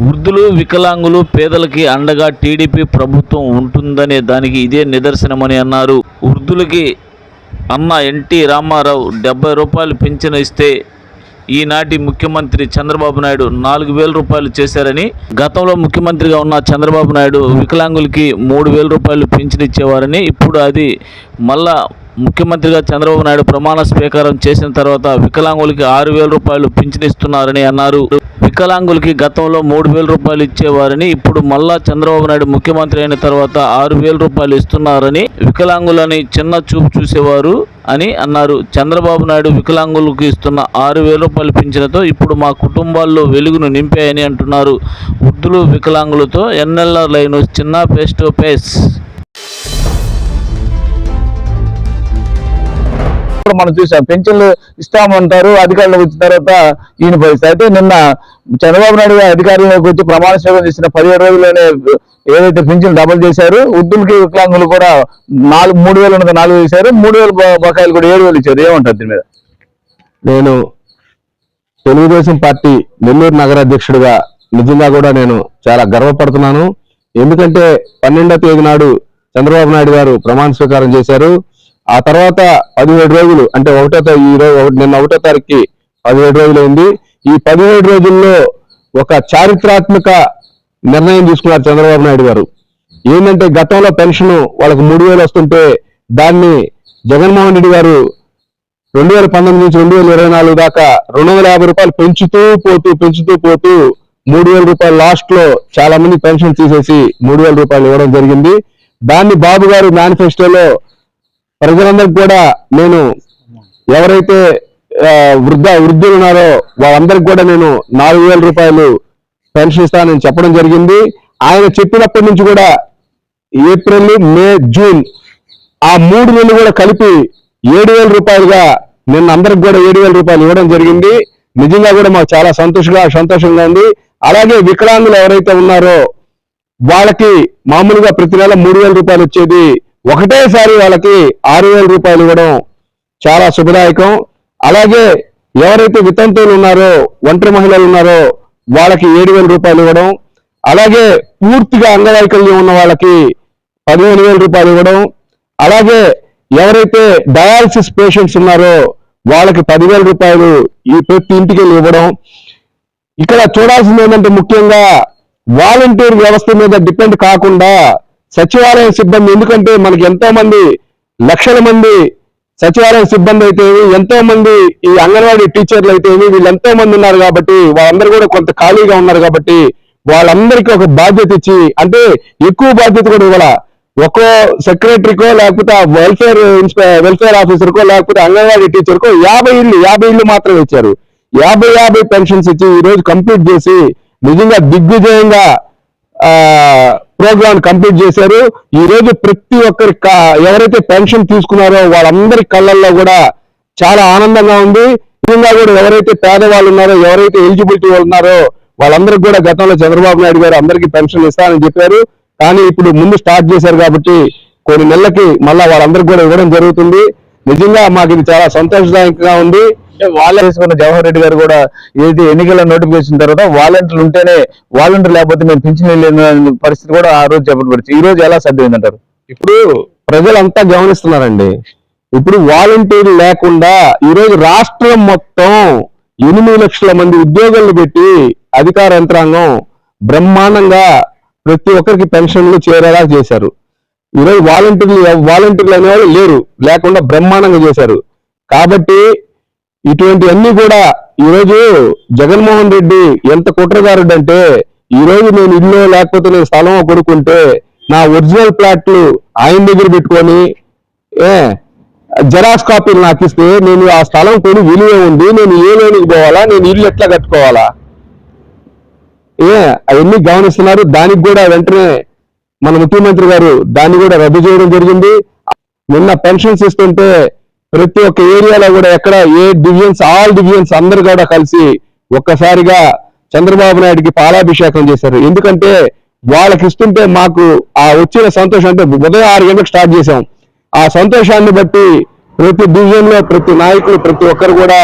వృద్ధులు వికలాంగులు పేదలకి అండగా టీడీపీ ప్రభుత్వం ఉంటుందనే దానికి ఇదే నిదర్శనమని అన్నారు. వృద్ధులకి అన్న ఎన్టీ రామారావు డెబ్బై రూపాయలు పింఛను ఇస్తే ఈనాటి ముఖ్యమంత్రి చంద్రబాబు నాయుడు నాలుగు వేల రూపాయలు చేశారని గతంలో ముఖ్యమంత్రిగా ఉన్న చంద్రబాబు నాయుడు వికలాంగులకి మూడు వేల రూపాయలు పింఛను ఇచ్చేవారని ఇప్పుడు అది మళ్ళా ముఖ్యమంత్రిగా చంద్రబాబు నాయుడు ప్రమాణ స్వీకారం చేసిన తర్వాత వికలాంగులకి ఆరు వేల రూపాయలు పింఛను ఇస్తున్నారని అన్నారు. వికలాంగులకి గతంలో మూడు వేల రూపాయలు ఇచ్చేవారని ఇప్పుడు మళ్ళా చంద్రబాబు నాయుడు ముఖ్యమంత్రి అయిన తర్వాత ఆరు వేల రూపాయలు ఇస్తున్నారని వికలాంగులని చిన్న చూపు చూసేవారు అని అన్నారు. చంద్రబాబు నాయుడు వికలాంగులకు ఇస్తున్న ఆరు వేల రూపాయలు పింఛనతో ఇప్పుడు మా కుటుంబాల్లో వెలుగును నింపాయని అంటున్నారు. వృద్ధులు వికలాంగులతో ఎన్ఎల్ఆర్ లైన్ చిన్న ఫేస్ టు ఫేస్ ఇప్పుడు మనం చూసాం. పెన్షన్లు ఇస్తామంటారు అధికారులకు వచ్చిన తర్వాత ఈయన పరిస్థితి. అయితే నిన్న చంద్రబాబు నాయుడు గారు అధికారంలోకి వచ్చి ప్రమాణ స్వీకారం చేసిన పదిహేడు రోజుల్లోనే ఏదైతే పెన్షన్ డబుల్ చేశారు వృద్ధులకి వికలాంగులు కూడా నాలుగు మూడు వేలు ఉన్నది నాలుగు వేశారు చేశారు మూడు వేలు బకాయిలు కూడా ఏడు వేలు ఇచ్చారు. ఏమంటారు దీని మీద? నేను తెలుగుదేశం పార్టీ నెల్లూరు నగర అధ్యక్షుడిగా నిజంగా కూడా నేను చాలా గర్వపడుతున్నాను. ఎందుకంటే పన్నెండో తేదీ నాడు చంద్రబాబు నాయుడు గారు ప్రమాణ స్వీకారం చేశారు. ఆ తర్వాత పదిహేడు రోజులు అంటే ఒకటో ఈ రోజు నిన్న ఒకటో తారీఖుకి పదిహేడు రోజులు అయింది. ఈ పదిహేడు రోజుల్లో ఒక చారిత్రాత్మక నిర్ణయం తీసుకున్నారు చంద్రబాబు నాయుడు గారు. ఏంటంటే గతంలో పెన్షన్ వాళ్ళకి మూడు వేలు వస్తుంటే దాన్ని జగన్మోహన్ రెడ్డి గారు రెండు వేల పంతొమ్మిది నుంచి రెండు వేల ఇరవై నాలుగు దాకా రెండు వందల యాభై రూపాయలు పెంచుతూ పోతూ పెంచుతూ పోతూ మూడు వేల రూపాయలు లాస్ట్లో చాలా మంది పెన్షన్ తీసేసి మూడు వేల రూపాయలు ఇవ్వడం జరిగింది. దాన్ని బాబు గారు మేనిఫెస్టోలో ప్రజలందరికీ కూడా నేను ఎవరైతే వృద్ధ వృద్ధులు ఉన్నారో వాళ్ళందరికీ కూడా నేను నాలుగు వేల రూపాయలు పెన్షన్ ఇస్తానని చెప్పడం జరిగింది. ఆయన చెప్పినప్పటి నుంచి కూడా ఏప్రిల్ మే జూన్ ఆ మూడు నెలలు కూడా కలిపి ఏడు వేల రూపాయలుగా నిన్న అందరికి కూడా ఏడు వేల రూపాయలు ఇవ్వడం జరిగింది. నిజంగా కూడా మాకు చాలా సంతోషంగా సంతోషంగా ఉంది. అలాగే వికలాంగులు ఎవరైతే ఉన్నారో వాళ్ళకి మామూలుగా ప్రతి నెల మూడు వేల రూపాయలు వచ్చేది ఒకటేసారి వాళ్ళకి ఆరు వేల రూపాయలు ఇవ్వడం చాలా శుభదాయకం. అలాగే ఎవరైతే వితంతువులు ఉన్నారో ఒంటరి మహిళలు ఉన్నారో వాళ్ళకి ఏడు వేల రూపాయలు ఇవ్వడం. అలాగే పూర్తిగా అంగవైకల్యం ఉన్న వాళ్ళకి పదిహేను వేల రూపాయలు ఇవ్వడం. అలాగే ఎవరైతే డయాలసిస్ పేషెంట్స్ ఉన్నారో వాళ్ళకి పదివేల రూపాయలు ఈ ప్రతి ఇంటికి వెళ్ళి ఇవ్వడం. ఇక్కడ చూడాల్సింది ఏంటంటే ముఖ్యంగా వాలంటీర్ వ్యవస్థ మీద డిపెండ్ కాకుండా సచివాలయం సిబ్బంది ఎందుకంటే మనకి ఎంతో మంది లక్షల మంది సచివాలయం సిబ్బంది అయితే ఎంతో మంది ఈ అంగన్వాడీ టీచర్లు అయితే వీళ్ళు మంది ఉన్నారు కాబట్టి వాళ్ళందరూ కూడా కొంత ఖాళీగా ఉన్నారు కాబట్టి వాళ్ళందరికీ ఒక బాధ్యత ఇచ్చి అంటే ఎక్కువ బాధ్యత కూడా ఇవ్వాల. ఒక్కో సెక్రటరీకో లేకపోతే వెల్ఫేర్ వెల్ఫేర్ ఆఫీసర్కో లేకపోతే అంగన్వాడీ టీచర్కో యాభై ఇల్లు యాభై ఇల్లు మాత్రమే ఇచ్చారు. యాభై యాభై పెన్షన్స్ ఇచ్చి ఈ రోజు కంప్లీట్ చేసి నిజంగా దిగ్విజయంగా ఆ ప్రోగ్రామ్ కంప్లీట్ చేశారు. ఈ రోజు ప్రతి ఒక్కరి ఎవరైతే పెన్షన్ తీసుకున్నారో వాళ్ళందరి కళ్ళల్లో కూడా చాలా ఆనందంగా ఉంది. నిజంగా కూడా ఎవరైతే పేదవాళ్ళు ఉన్నారో ఎవరైతే ఎలిజిబిలిటీ వాళ్ళు ఉన్నారో వాళ్ళందరికీ కూడా గతంలో చంద్రబాబు నాయుడు గారు అందరికీ పెన్షన్ ఇస్తానని చెప్పారు. కానీ ఇప్పుడు ముందు స్టార్ట్ చేశారు కాబట్టి కొన్ని నెలలకి మళ్ళా వాళ్ళందరికీ కూడా ఇవ్వడం జరుగుతుంది. నిజంగా మాకు ఇది చాలా సంతోషదాయకంగా ఉంది. వాళ్ళే తీసుకున్న జవహర్ రెడ్డి గారు కూడా ఏది ఎన్నికల నోటిఫికేషన్ తర్వాత వాలంటీర్లు ఉంటేనే వాలంటీర్ లేకపోతే మేము పింఛన్ వెళ్ళిన పరిస్థితి కూడా ఆ రోజు చెప్పబడుతుంది ఈ రోజు ఎలా సాధ్యమైందంటారు? ఇప్పుడు ప్రజలంతా గమనిస్తున్నారండి. ఇప్పుడు వాలంటీర్లు లేకుండా ఈ రోజు రాష్ట్రం మొత్తం ఎనిమిది లక్షల మంది ఉద్యోగులను పెట్టి అధికార యంత్రాంగం బ్రహ్మాండంగా ప్రతి ఒక్కరికి పెన్షన్లు చేరేలా చేశారు. ఈరోజు వాలంటీర్లు వాలంటీర్లు అనేవాళ్ళు లేరు. లేకుండా బ్రహ్మాండంగా చేశారు. కాబట్టి ఇటువంటివన్నీ కూడా ఈరోజు జగన్మోహన్ రెడ్డి ఎంత కుట్రదారుడు అంటే ఈ రోజు నేను ఇల్లు లేకపోతే నేను స్థలం కొనుక్కుంటే నా ఒరిజినల్ ప్లాట్లు ఆయన దగ్గర పెట్టుకొని ఏ జెరాక్స్ కాపీలు నాకు ఇస్తే నేను ఆ స్థలం కొని విలువ ఉంది నేను ఏ లోనికి పోవాలా నేను ఇల్లు ఎట్లా కట్టుకోవాలా? ఏ అవన్నీ గమనిస్తున్నారు. దానికి కూడా వెంటనే మన ముఖ్యమంత్రి గారు దాన్ని కూడా రద్దు చేయడం జరిగింది. నిన్న పెన్షన్స్ ఇస్తుంటే ప్రతి ఒక్క ఏరియాలో కూడా ఎక్కడ ఏ డివిజన్స్ ఆల్ డివిజన్స్ అందరు కూడా కలిసి ఒక్కసారిగా చంద్రబాబు నాయుడికి పాలాభిషేకం చేశారు. ఎందుకంటే వాళ్ళకి ఇస్తుంటే మాకు ఆ వచ్చిన సంతోషం అంటే ఉదయం ఆరు గంటలకు స్టార్ట్ చేశాం. ఆ సంతోషాన్ని బట్టి ప్రతి డివిజన్లో ప్రతి నాయకులు ప్రతి ఒక్కరు కూడా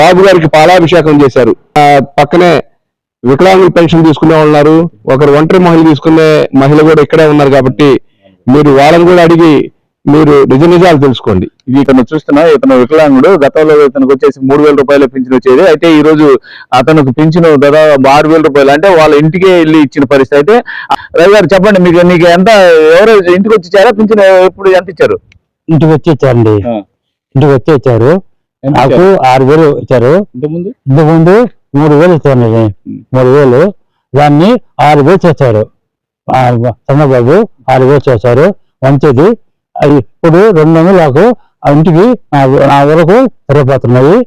బాబు గారికి పాలాభిషేకం చేశారు. పక్కనే వికలాంగుల పెన్షన్ తీసుకునే ఉన్నారు. ఒకరు ఒంటరి మహిళ తీసుకునే మహిళ కూడా ఇక్కడే ఉన్నారు కాబట్టి మీరు వాళ్ళని కూడా అడిగి మీరు నిజ నిజాలు తెలుసుకోండి. ఇది ఇతను చూస్తున్నా ఇతను వికలాంగుడు. గతంలో ఇతనికి వచ్చేసి మూడు వేల రూపాయల పింఛన్ వచ్చేది. అయితే ఈ రోజు అతనికి పింఛన్ దాదాపు ఆరు వేల రూపాయలు. అంటే వాళ్ళ ఇంటికే వెళ్ళి ఇచ్చిన పరిస్థితి. అయితే రవి గారు చెప్పండి మీకు నీకు ఎంత ఎవరు ఇంటికి వచ్చి ఇచ్చారా? పింఛన్ ఎప్పుడు ఎంత ఇచ్చారు? ఇంటికి వచ్చి ఇచ్చారండి. ఇంటికి వచ్చి ఇచ్చారు. ఎంత నాకు ఇచ్చారు? ఆరు వేలు ఇచ్చారు. ఇంతకుముందు? ఇంతకుముందు మూడు వేలు ఇచ్చారండి మూడు వేలు. దాన్ని ఆరు వేలు చేశారు. చంద్రబాబు ఆరు వేలు చేశారు. మంచిది. ఇప్పుడు రెండు వందలు నాకు ఆ ఇంటికి నా నా వరకు సరిపోతున్నాయి.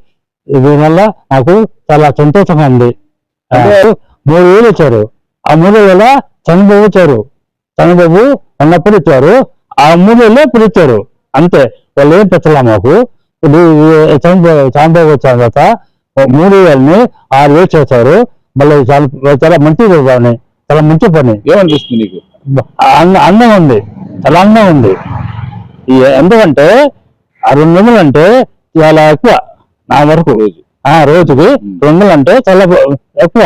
దీనివల్ల నాకు చాలా సంతోషంగా ఉంది. మూడు వేలు ఇచ్చారు. ఆ మూడు వేల చంద్రబాబు ఇచ్చారు. చంద్రబాబు ఉన్నప్పుడు ఇచ్చారు. ఆ మూడు వేలు ఇప్పుడు ఇచ్చారు. అంతే. వాళ్ళు ఏం పెట్టలే మాకు? ఇప్పుడు చంద్రబాబు చంద్రబాబు వచ్చిన తర్వాత మూడు వేలని ఆరు వేలు చేశారు. మళ్ళీ చాలా చాలా మంచి పని. చాలా మంచి పని. ఏమనిపిస్తుంది నీకు? అంద- అందం ఉంది. చాలా అందం ఉంది. ఎందుకంటే ఆ రెండు వందలు అంటే చాలా ఎక్కువ. నా వరకు ఆ రోజుకి రెండు వందలు అంటే చాలా ఎక్కువ.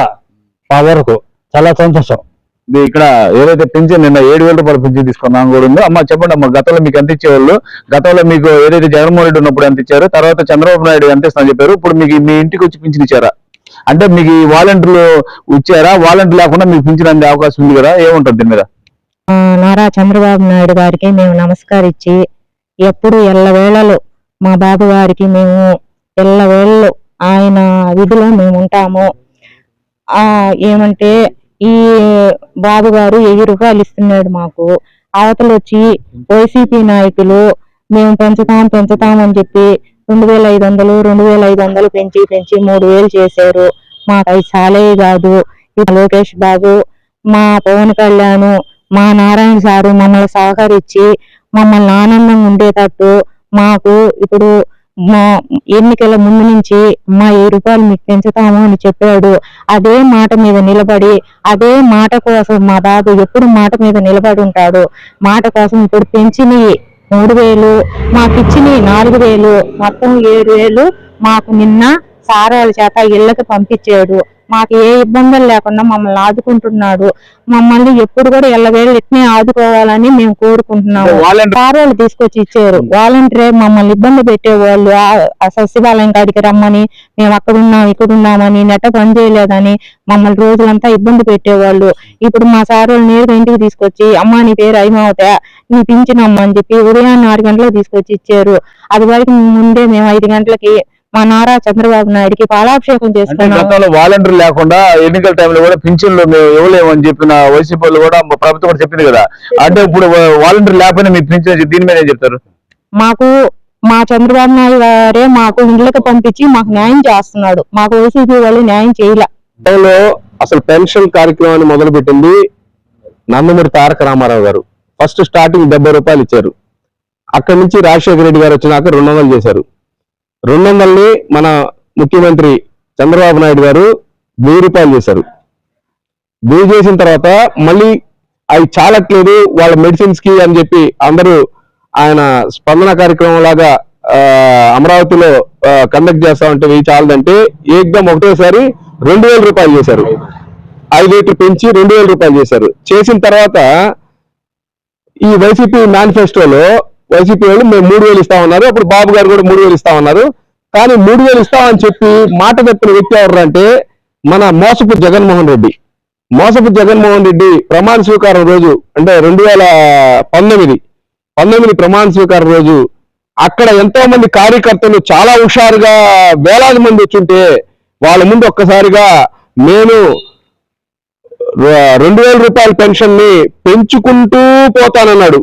మా వరకు చాలా సంతోషం. ఇది ఇక్కడ ఏదైతే పింఛన్ నిన్న ఏడు వేల రూపాయల పింఛన్ తీసుకున్నాం కూడా ఉందో. అమ్మ చెప్పండి అమ్మ గతంలో మీకు ఎంత ఇచ్చేవాళ్ళు? గతంలో మీకు ఏదైతే జగన్మోహన్ రెడ్డి ఉన్నప్పుడు ఎంత ఇచ్చారు? తర్వాత చంద్రబాబు నాయుడు ఎంత ఇస్తామని చెప్పారు? ఇప్పుడు మీకు మీ ఇంటికి వచ్చి పింఛన్ ఇచ్చారా? అంటే మీకు ఈ వాలంటీర్లు ఇచ్చారా వాలంటీర్ లేకుండా మీకు పింఛన్ అందే అవకాశం ఉంది కదా? ఏముంటుంది దీని మీద? నారా చంద్రబాబు నాయుడు గారికి మేము నమస్కరించి ఎప్పుడు ఎల్లవేళలు మా బాబు గారికి మేము ఎల్లవేళలు ఆయన విధిలో మేము ఉంటాము. ఏమంటే ఈ బాబు గారు వెయ్యి రూపాయలు ఇస్తున్నాడు మాకు. అవతలు వచ్చి వైసీపీ నాయకులు మేము పెంచుతాం పెంచుతాం అని చెప్పి రెండు వేల ఐదు వందలు రెండు వేల ఐదు వందలు పెంచి పెంచి మూడు వేలు చేశారు. మాకు అవి చాలే కాదు. లోకేష్ బాబు మా పవన్ కళ్యాణ్ మా నారాయణ సారు మమ్మల్ని సహకరించి మమ్మల్ని ఆనందంగా ఉండేటట్టు మాకు ఇప్పుడు మా ఎన్నికల ముందు నుంచి మా ఏ రూపాయలు మీకు పెంచుతాము అని చెప్పాడు. అదే మాట మీద నిలబడి అదే మాట కోసం మా బాబు ఎప్పుడు మాట మీద నిలబడి ఉంటాడు. మాట కోసం ఇప్పుడు పెంచినవి మూడు వేలు మాకు ఇచ్చినవి నాలుగు వేలు మొత్తం ఏడు వేలు మాకు నిన్న సారాల చేత ఇళ్ళకి పంపించాడు. మాకు ఏ ఇబ్బందులు లేకుండా మమ్మల్ని ఆదుకుంటున్నాడు. మమ్మల్ని ఎప్పుడు కూడా ఎల్లవేళ ఇట్నే ఆదుకోవాలని మేము కోరుకుంటున్నాము. సారోళ్ళు తీసుకొచ్చి ఇచ్చారు. వాలంటీర్ మమ్మల్ని ఇబ్బంది పెట్టేవాళ్ళు. ఆ- సచివాలయం కాడికి రమ్మని మేము అక్కడ ఉన్నాం ఇక్కడ ఉన్నామని నెట పని చేయలేదని మమ్మల్ని రోజులంతా ఇబ్బంది పెట్టేవాళ్ళు. ఇప్పుడు మా సారోళ్ళు నేరుగా ఇంటికి తీసుకొచ్చి అమ్మా నీ పేరు అయిమవుతా నీ పింఛనమ్మ అని చెప్పి ఉదయాన్నే ఆరు గంటలకు తీసుకొచ్చి ఇచ్చారు. అది వరకు ముందే మేము ఐదు గంటలకి మా నారా చంద్రబాబు నాయుడికి పాలాభిషేకం చేసుకున్నాం. గతంలో వాలంటీర్ లేకుండా ఎన్నికల టైంలో కూడా పింఛన్లు మేము ఇవ్వలేమని చెప్పిన వైసీపీ వాళ్ళు కూడా మా ప్రభుత్వం కూడా చెప్పింది కదా. అంటే ఇప్పుడు వాలంటీర్ లేకపోయినా మీకు పింఛన్ దీని మీద ఏం చెప్తారు? మాకు మా చంద్రబాబు నాయుడు గారే మాకు ఇండ్లకు పంపించి మాకు న్యాయం చేస్తున్నాడు. మాకు వైసీపీ వాళ్ళు న్యాయం చేయలే. అసలు పెన్షన్ కార్యక్రమాన్ని మొదలు పెట్టింది నందమూరి తారక రామారావు గారు. ఫస్ట్ స్టార్టింగ్ డెబ్బై రూపాయలు ఇచ్చారు. అక్కడి నుంచి రాజశేఖర రెడ్డి గారు వచ్చినాక రెండు వందలు చేశారు. రెండు వందలని మన ముఖ్యమంత్రి చంద్రబాబు నాయుడు గారు వెయ్యి రూపాయలు చేశారు. వెయ్యి చేసిన తర్వాత మళ్ళీ అవి చాలట్లేదు వాళ్ళ మెడిసిన్స్కి అని చెప్పి అందరూ ఆయన స్పందన కార్యక్రమం లాగా అమరావతిలో కండక్ట్ చేస్తా ఉంటే వెయ్యి చాలదంటే ఏకదం ఒకటేసారి రెండు వేల రూపాయలు చేశారు. ఐదు రేట్లు పెంచి రెండు వేల రూపాయలు చేశారు. చేసిన తర్వాత ఈ వైసీపీ మేనిఫెస్టోలో వైసీపీ వాళ్ళు మేము మూడు వేలు ఇస్తామన్నారు అప్పుడు బాబు గారు కూడా మూడు వేలు ఇస్తామన్నారు కానీ మూడు వేలు ఇస్తామని చెప్పి మాట తప్పిన వ్యక్తి ఎవరు అంటే మన మోసపు జగన్మోహన్ రెడ్డి. మోసపు జగన్మోహన్ రెడ్డి ప్రమాణ స్వీకారం రోజు అంటే రెండు వేల పంతొమ్మిది పంతొమ్మిది ప్రమాణ స్వీకారం రోజు అక్కడ ఎంతో మంది కార్యకర్తలు చాలా హుషారుగా వేలాది మంది వచ్చుంటే వాళ్ళ ముందు ఒక్కసారిగా నేను రెండు వేల రూపాయల పెన్షన్ని పెంచుకుంటూ పోతానన్నాడు.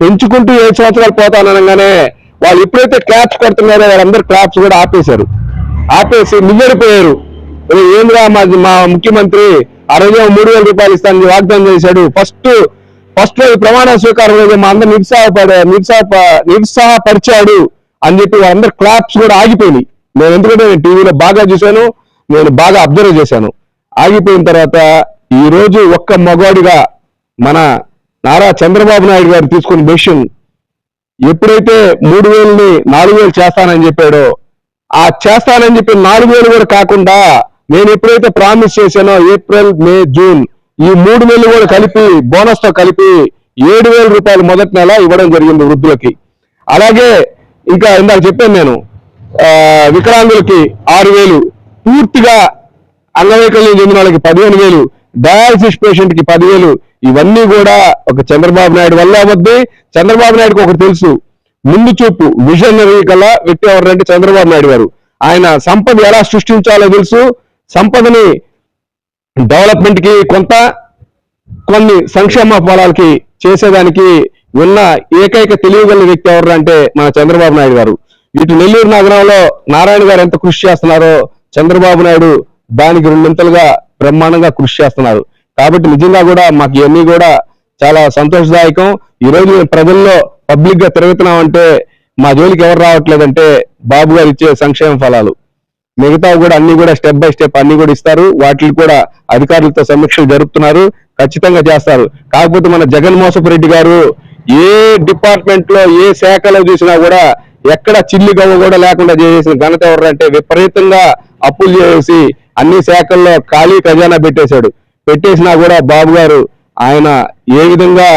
పెంచుకుంటూ ఏడు సంవత్సరాలు పోతాననగానే వాళ్ళు ఎప్పుడైతే క్లాప్స్ కడుతున్నారో వాళ్ళందరూ క్లాప్స్ కూడా ఆపేశారు. ఆపేసి నివ్వెడిపోయారు. "ఒరేయ్, మా మా ముఖ్యమంత్రి ఆ రోజు మూడు వేల రూపాయలు ఇస్తానని వాగ్దానం చేశాడు. ఫస్ట్ ఫస్ట్ రోజు ప్రమాణ స్వీకారం రోజు మా అందరు నిరుత్సాహపడ నిరుత్సాహ నిరుత్సాహపరిచాడు అని చెప్పి వాళ్ళందరూ క్లాప్స్ కూడా ఆగిపోయినాయి. నేను ఎందుకంటే నేను టీవీలో బాగా చూశాను నేను బాగా అబ్జర్వ్ చేశాను. ఆగిపోయిన తర్వాత ఈ రోజు ఒక్క మగవాడిగా మన నారా చంద్రబాబు నాయుడు గారు తీసుకున్న డెసిషన్ ఎప్పుడైతే మూడు వేలని నాలుగు వేలు చేస్తానని చెప్పాడో ఆ చేస్తానని చెప్పి నాలుగు వేలు కూడా కాకుండా నేను ఎప్పుడైతే ప్రామిస్ చేశానో ఏప్రిల్ మే జూన్ ఈ మూడు వేలు కూడా కలిపి బోనస్తో కలిపి ఏడు వేల రూపాయలు మొదటి నెల ఇవ్వడం జరిగింది వృద్ధులకి. అలాగే ఇంకా ఇందాక చెప్పాను నేను వికలాంగులకి ఆరు వేలు పూర్తిగా అంగవైకల్యం చెందిన వాళ్ళకి పదిహేను వేలు డయాలసిస్ పేషెంట్కి పదివేలు ఇవన్నీ కూడా ఒక చంద్రబాబు నాయుడు వల్ల అవద్ది చంద్రబాబు నాయుడుకి ఒకటి తెలుసు ముందు చూపు విజనరీ గల వ్యక్తి ఎవరంటే చంద్రబాబు నాయుడు గారు. ఆయన సంపద ఎలా సృష్టించాలో తెలుసు. సంపదని డెవలప్మెంట్కి కొంత కొన్ని సంక్షేమ ఫలాలకి చేసేదానికి ఉన్న ఏకైక తెలియగల వ్యక్తి ఎవరంటే అంటే మన చంద్రబాబు నాయుడు గారు. ఇటు నెల్లూరు నగరంలో నారాయణ గారు ఎంత కృషి చేస్తున్నారో చంద్రబాబు నాయుడు దానికి రెండింతలుగా బ్రహ్మాండంగా కృషి చేస్తున్నారు. కాబట్టి నిజంగా కూడా మాకు ఇవన్నీ కూడా చాలా సంతోషదాయకం. ఈ రోజు మేము ప్రజల్లో పబ్లిక్గా తిరుగుతున్నామంటే మా జోలికి ఎవరు రావట్లేదంటే బాబు గారు ఇచ్చే సంక్షేమ ఫలాలు. మిగతా కూడా అన్ని కూడా స్టెప్ బై స్టెప్ అన్ని కూడా ఇస్తారు. వాటిని కూడా అధికారులతో సమీక్షలు జరుపుతున్నారు. ఖచ్చితంగా చేస్తారు. కాకపోతే మన జగన్మోహన్ రెడ్డి గారు ఏ డిపార్ట్మెంట్లో ఏ శాఖలో చూసినా కూడా ఎక్కడ చిల్లి గవ్వ కూడా లేకుండా చేసిన ఘనత ఎవరంటే విపరీతంగా అప్పులు చేసి అన్ని శాఖల్లో ఖాళీ ఖజానా పెట్టేశాడు. పెట్టేసినా కూడా బాబు గారు ఆయన ఏ విధంగా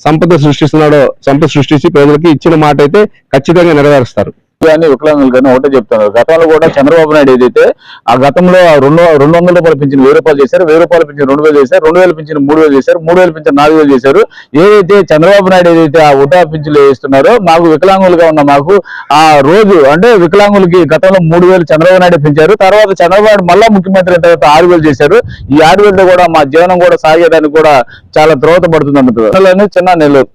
సంపద సృష్టిస్తున్నాడో సంపద సృష్టించి ప్రజలకి ఇచ్చిన మాట అయితే ఖచ్చితంగా నెరవేరుస్తారు. కానీ వికలాంగులు కానీ ఒకటే చెప్తున్నారు. గతంలో కూడా చంద్రబాబు నాయుడు ఏదైతే ఆ గతంలో రెండు రెండు వందల రూపాయలు పెంచిన వెయ్యి రూపాయలు చేశారు వెయ్యి రూపాయలు పెంచిన రెండు వేలు చేశారు రెండు వేలు పెంచిన మూడు వేలు చేశారు మూడు వేలు పెంచిన నాలుగు వేలు చేశారు. ఏదైతే చంద్రబాబు నాయుడు ఏదైతే ఆ ఉటా పింఛన్లు వేస్తున్నారో మాకు వికలాంగులుగా ఉన్న మాకు ఆ రోజు అంటే వికలాంగులకి గతంలో మూడు వేలు చంద్రబాబు నాయుడు పెంచారు. తర్వాత చంద్రబాబు నాయుడు మళ్ళా ముఖ్యమంత్రి అయిన తర్వాత ఆరు వేలు చేశారు. ఈ ఆరు వేలతో కూడా మా జీవనం కూడా సాగేదానికి కూడా చాలా ద్రోహత పడుతుంది అన్నట్టు. చిన్న నెల్లూరు.